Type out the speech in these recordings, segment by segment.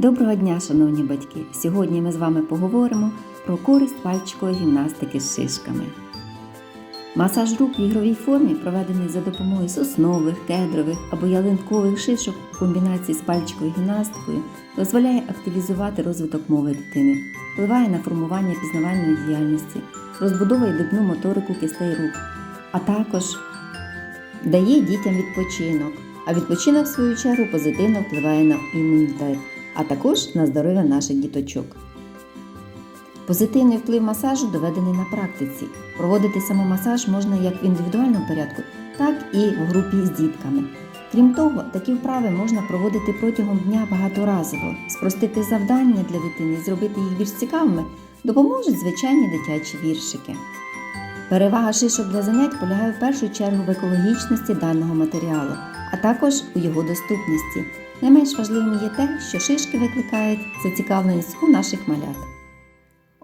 Доброго дня, шановні батьки! Сьогодні ми з вами поговоримо про користь пальчикової гімнастики з шишками. Масаж рук в ігровій формі, проведений за допомогою соснових, кедрових або ялинкових шишок у комбінації з пальчиковою гімнастикою, дозволяє активізувати розвиток мови дитини, впливає на формування пізнавальної діяльності, розбудовує дрібну моторику кистей рук, а також дає дітям відпочинок. А відпочинок, в свою чергу, позитивно впливає на імунітет, а також на здоров'я наших діточок. Позитивний вплив масажу доведений на практиці. Проводити самомасаж можна як в індивідуальному порядку, так і в групі з дітками. Крім того, такі вправи можна проводити протягом дня багаторазово. Спростити завдання для дитини і зробити їх більш цікавими допоможуть звичайні дитячі віршики. Перевага шишок для занять полягає в першу чергу в екологічності даного матеріалу, а також у його доступності. Не менш важливим є те, що шишки викликають зацікавленість у наших малят.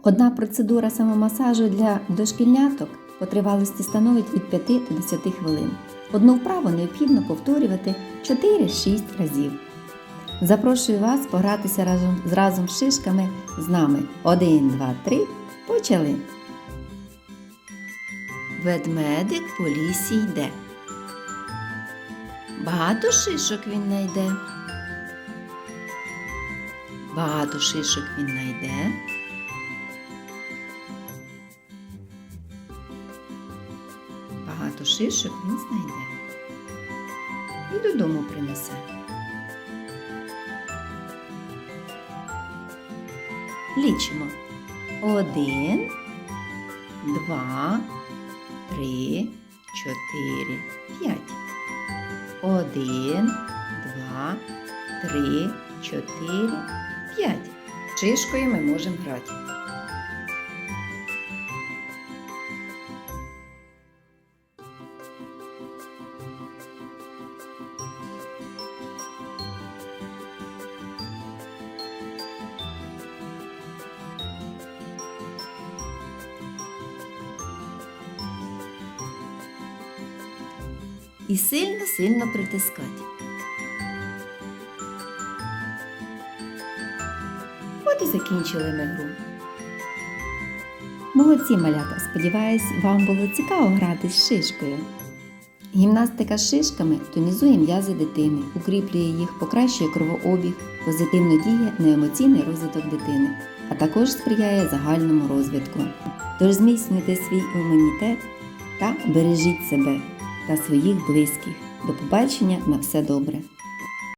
Одна процедура самомасажу для дошкільняток по тривалості становить від 5 до 10 хвилин. Одну вправу необхідно повторювати 4-6 разів. Запрошую вас погратися разом, разом з шишками з нами. 1, 2, 3. Почали! Ведмедик по лісі йде. Багато шишок він знайде. Багато шишок він знайде. Багато шишок він знайде. І додому принесе. Лічимо. Один, два, три, чотири, п'ять. Один, два, три, чотири, п'ять. Шишкою ми можемо грати. І сильно-сильно притискати. От і закінчили ми гру. Молодці малята! Сподіваюсь, вам було цікаво грати з шишкою. Гімнастика з шишками тонізує м'язи дитини, укріплює їх, покращує кровообіг, позитивно діє на емоційний розвиток дитини, а також сприяє загальному розвитку. Тож зміцнюйте свій імунітет та бережіть себе та своїх близьких. До побачення на все добре!